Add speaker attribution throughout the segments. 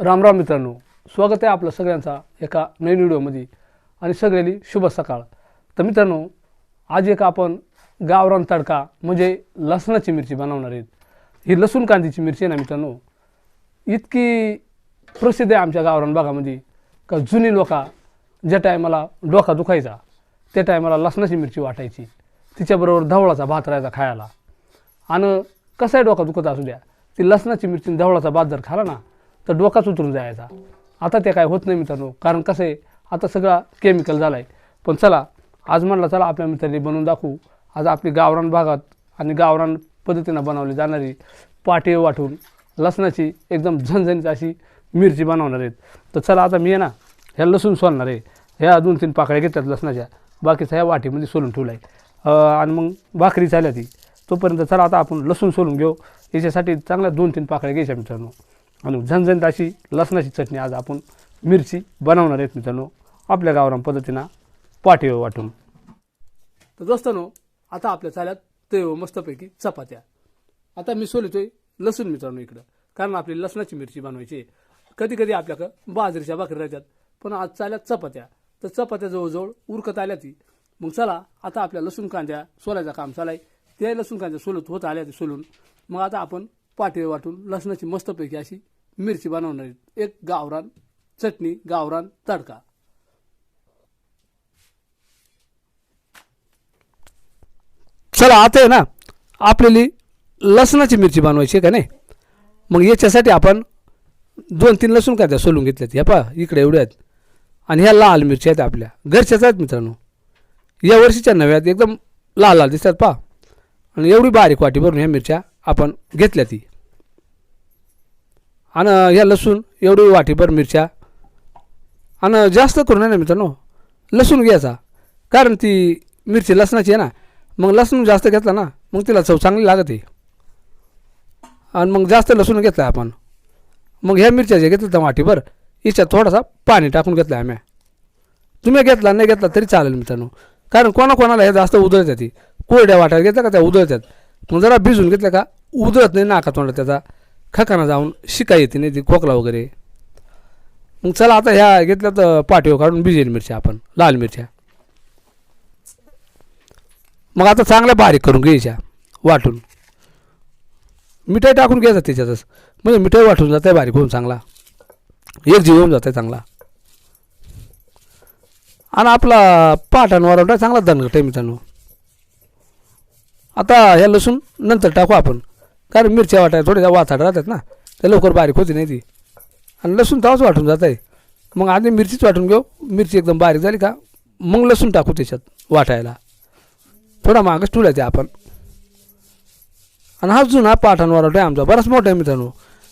Speaker 1: राम राम मित्रांनो स्वागत आहे आपलं सगळ्यांचा एका नवीन व्हिडिओमध्ये. आणि सगळ्यांनी शुभ सकाळ. तर मित्रांनो आज एक आपण गावरान तडका म्हणजे लसणाची मिरची बनवणार आहेत. ही लसूण कांदीची मिरची आहे ना मित्रांनो इतकी प्रसिद्ध आहे आमच्या गावरान भागामध्ये. का जुनी लोका ज्या टायमाला डोका दुखायचा त्या टायमाला लसणाची मिरची वाटायची. तिच्याबरोबर धवळाचा भात राहायचा खायला. आणि कसाही डोका दुखत असू द्या ती लसणाची मिरची आणि धवळाचा भात जर खाला ना तर डोकाच उतरून जायचा. आता ते काय होत नाही मित्रांनो. कारण कसं आहे आता सगळा केमिकल झाला आहे पण चला आज म्हणला चला आपल्या मित्रांनी बनवून दाखवू. आज आपली गावरान भागात आणि गावरान पद्धतीनं बनवली जाणारी पाटे वाटून लसणाची एकदम झणझणीत अशी मिरची बनवणार आहेत. तर चला आता मी आहे ना ह्या लसूण सोलणार आहे. ह्या दोन तीन पाकळ्या घेतात लसणाच्या. बाकीचा ह्या वाटीमध्ये सोलून ठेवला आहे आणि मग भाकरी झाल्या ती. तोपर्यंत चला आता आपण लसूण सोलून घेऊ. याच्यासाठी चांगल्या दोन तीन पाकळ्या घ्यायच्या मित्रांनो. आणि झणझणीत अशी लसणाची चटणी आज आपण मिरची बनवणार आहेत मित्रांनो. आपल्या गावरान पद्धतीनं पाठीवर वाटून. तर दोस्तांनो आता आपल्या चाल्यात ते मस्तपैकी चपात्या. आता मी सोलतोय लसूण मित्रांनो इकडं. कारण आपली लसणाची मिरची बनवायची आहे. कधी कधी आपल्याकडं बाजरीच्या भाकरी राहतात पण आज चाल्यात चपात्या. तर चपात्या जवळजवळ उरकत आल्या ती. मग चला आता आपल्या लसूण कांद्या सोलायचं काम चालाय त्या लसूण कांद्या सोलत होत आल्या ते सोलून. मग आता आपण पाठीवर वाटून लसणाची मस्तपैकी अशी मिरची बनवणार एक गावरान चटणी गावरान तडका. चला आता आहे ना आपल्याली लसणाची मिरची बनवायची आहे का नाही? मग याच्यासाठी आपण दोन तीन लसूण काय त्या सोलून घेतल्यात? ह्या पा इकडे एवढ्या आहेत. आणि ह्या लाल मिरच्या आहेत आपल्या. घरच्याच आहेत मित्रांनो. या वर्षीच्या नव्यात एकदम लाल लाल दिसतात पा आणि एवढी बारीक वाटी भरून ह्या मिरच्या आपण घेतल्या ती. आणि ह्या लसूण एवढी वाटीभर मिरच्या. आणि जास्त करून आहे ना मित्रांनो लसूण घ्यायचा. कारण ती मिरची लसणाची आहे ना मग लसूण जास्त घेतला ना मग तिला चव चांगली लागते. आणि मग जास्त लसूण घेतला आपण. मग ह्या मिरच्या ज्या घेतल्या त्या वाटीभर हिच्यात थोडासा पाणी टाकून घेतला आम्ही. तुम्ही घेतला नाही घेतला तरी चालेल मित्रांनो. कारण कोणाकोणाला हे जास्त उधळतात ती. कोरड्या वाट्यात घेतल्या का त्या उधळतात मग जरा भिजून घेतल्या का उधळत नाही नाका तोंडात त्याचा. खकाना जाऊन शिका येते नाही ती खोकला वगैरे. मग चला आता ह्या घेतल्या तर पाठीवर काढून भिजेल मिरच्या आपण लाल मिरच्या. मग आता चांगल्या बारीक करून घ्यायच्या वाटून. मिठाई टाकून घ्यायचा त्याच्यातच. म्हणजे मिठाई वाटून जाते बारीक होऊन चांगला. एक जीव होऊन जात आहे चांगला. आणि आपला पाठाण वरवटा चांगला दणकट आहे मित्रांनो आता ह्या लसूण नंतर टाकू आपण. कारण मिरच्या वाटायला थोड्या वाचाड राहतात ना. त्या लवकर बारीक होती नाही ती. आणि लसूण तवाच वाटून जात आहे मग आधी मिरचीच वाटून घेऊ. मिरची एकदम बारीक झाली का मग लसूण टाकू त्याच्यात वाटायला. थोडा मागच ठेवलायचे आपण. आणि हा जुना पाठाण वरवटा आहे आमचा. बराच मोठा आहे मित्रांनो.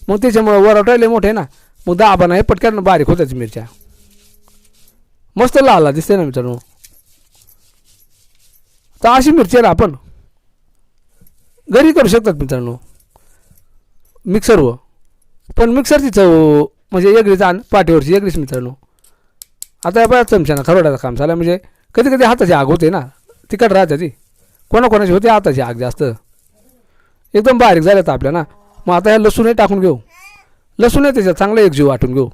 Speaker 1: मग त्याच्यामुळे वरवटा लय मोठे आहे ना. मग दाबा हे पटक्यात बारीक होत्याच मिरच्या. मस्त लाला दिसते ना मित्रांनो. तर अशी मिरची आहे ना आपण. घरी करू शकतात मित्रांनो. मिक्सरवर हो. पण मिक्सरची चव म्हणजे वेगळीच आणि पाठीवरची वेगळीच मित्रांनो. आता या चमच्यानं खरवड्याचं काम झालं. म्हणजे कधी कधी हाताची आग होते ना तिखट राहते ती. कोणाकोणाची होते हाताची आग जास्त. एकदम बारीक झाल्यात आपल्या ना. मग आता ह्या लसूणही टाकून घेऊ. लसूणही त्याच्यात चांगला एकजीव वाटून घेऊ.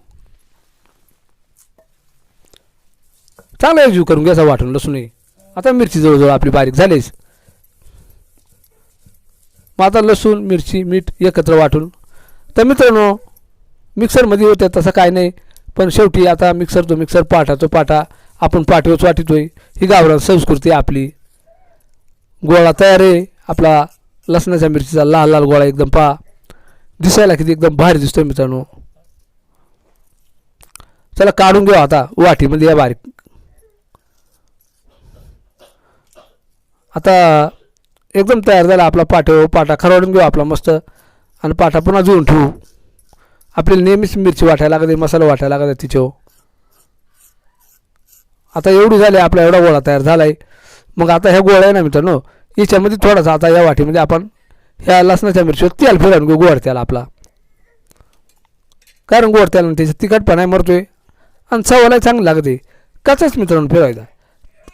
Speaker 1: चांगला एकजीव करून घ्यायचा वाटून लसूणही. आता मिरची जवळजवळ आपली बारीक झालीच. मग आता लसूण मिरची मीठ एकत्र वाटून. तर मित्रांनो मिक्सरमध्ये होत्या तसं काय नाही पण शेवटी आता मिक्सर तो मिक्सर पाठाचो तो पाटा आपण पाठीवच वाटितोय. ही गावरान संस्कृती आपली. गोळा तयार आहे. आपला लसणाच्या मिरचीचा लाल लाल गोळा एकदम पा दिसायला किती एकदम भारी दिसतोय मित्रांनो. चला काढून घेऊ आता वाटीमध्ये या बारीक. आता एकदम तयार झाला आपला पाठव पाटा खरवडून घेऊ आपला मस्त. आणि पाठा पुन्हा जुळून ठेवू. आपल्याला नेहमीच मिरची वाटायला लागते मसाला वाटायला लागते तिच्यावर. आता एवढी झाली आपला एवढा गोळा तयार झाला आहे मग आता ह्या गोळा आहे ना मित्रांनो याच्यामध्ये थोडासा आता या वाटीमध्ये आपण ह्या लसणाच्या मिरचीवर तेल फिरून घेऊ गोड त्याला आपला. कारण गोड त्याला त्याचं तिखटपणा मरतोय. आणि चवाला चांगली लागते. कचाच मित्रांनो फिरवायचा.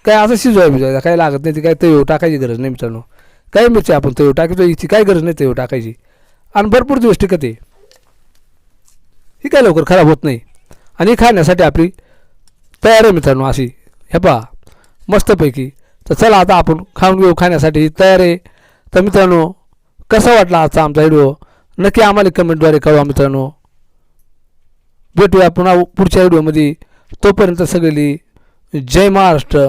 Speaker 1: काय असं शिजवाय बिजवायचा काय लागत नाही ती काय तळीव टाकायची गरज नाही मित्रांनो. काही मिरची आपण? तळीव टाकतो हिची काय गरज नाही तेव्हा टाकायची. आणि भरपूर दिवस टिकते ही काय लवकर खराब होत नाही. आणि खाण्यासाठी आपली तयार आहे मित्रांनो अशी. हे पहा मस्तपैकी. तर चला आता आपण खाऊन घेऊ खाण्यासाठी तयार आहे. तर मित्रांनो कसा वाटला आजचा आमचा व्हिडिओ? नक्की आम्हाला कमेंटद्वारे कळवा मित्रांनो. भेटूया पुन्हा पुढच्या व्हिडिओमध्ये. तोपर्यंत सगळी जय महाराष्ट्र.